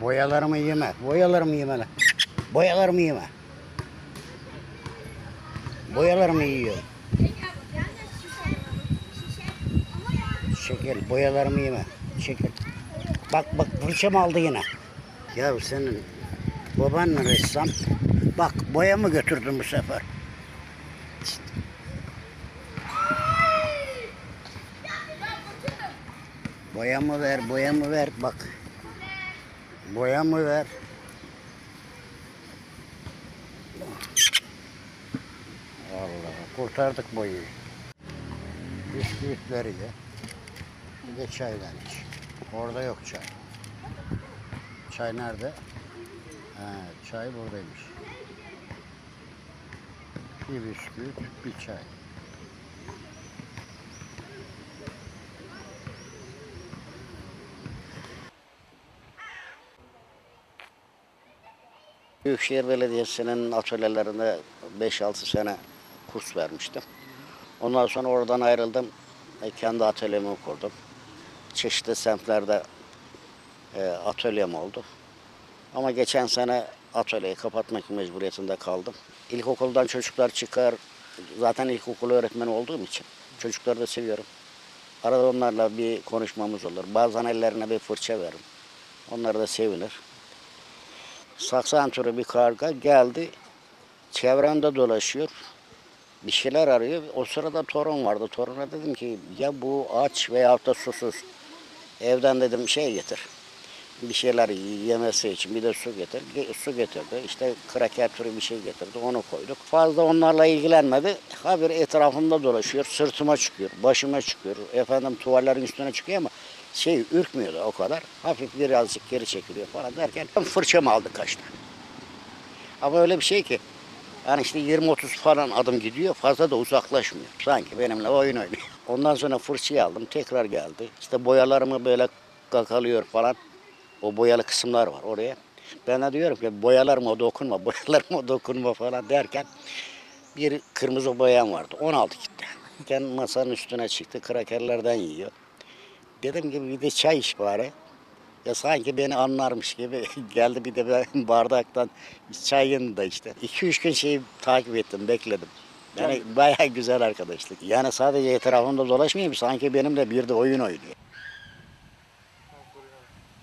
Boyalarımı yeme. Boyalarımı yeme. Boyalarımı yeme. Boyalarımı yiyor. Şeker, boyalarımı yeme. Şeker. Bak bak fırçam aldı yine. Ya senin baban mı ressam? Bak boya mı götürdün bu sefer? İşte. Boyamı ver, boyamı ver. Bak. Boyamı ver. Allah kurtardık boyu. Bisküvitleri ye. Bir de çaydan iç. Orada yok çay. Çay nerede? Ha, çay buradaymış. Bir bisküvit, bir çay. Büyükşehir Belediyesi'nin atölyelerinde 5-6 sene kurs vermiştim. Ondan sonra oradan ayrıldım. E, kendi atölyemi kurdum. Çeşitli semtlerde e, atölyem oldu. Ama geçen sene atölyeyi kapatmak mecburiyetinde kaldım. İlkokuldan çocuklar çıkar. Zaten ilkokul öğretmeni olduğum için çocukları da seviyorum. Arada onlarla bir konuşmamız olur. Bazen ellerine bir fırça veririm. Onlar da sevinir. Saksan türü bir karga geldi. Çevremde dolaşıyor. Bir şeyler arıyor. O sırada torun vardı. Toruna dedim ki ya bu aç veyahut da susuz. Evden dedim şey getir. Bir şeyler yemesi için bir de su getir. Ge- Su getirdi. İşte kraker türü bir şey getirdi. Onu koyduk. Fazla onlarla ilgilenmedi. Habire etrafımda dolaşıyor. Sırtıma çıkıyor. Başıma çıkıyor. Efendim tuvallerin üstüne çıkıyor ama şey ürkmüyordu o kadar. Hafif birazcık geri çekiliyor falan derken fırçamı aldı kaçtı. Ama öyle bir şey ki yani işte 20-30 falan adım gidiyor fazla da uzaklaşmıyor. Sanki benimle oyun oynuyor. Ondan sonra fırçayı aldım tekrar geldi. İşte boyalarımı böyle kakalıyor falan. O boyalı kısımlar var oraya. Ben de diyorum ki boyalarıma dokunma, boyalarıma dokunma falan derken bir kırmızı boyam vardı. 16 gitti. Kendi masanın üstüne çıktı. Krakerlerden yiyor. Dedim ki bir de çay iç bari. Ya sanki beni anlarmış gibi geldi bir de ben bardaktan çayını da işte. 2-3 gün şeyi takip ettim, bekledim. Yani bayağı güzel arkadaşlık. Yani sadece etrafımda dolaşmayayım sanki benimle bir de oyun oynuyor.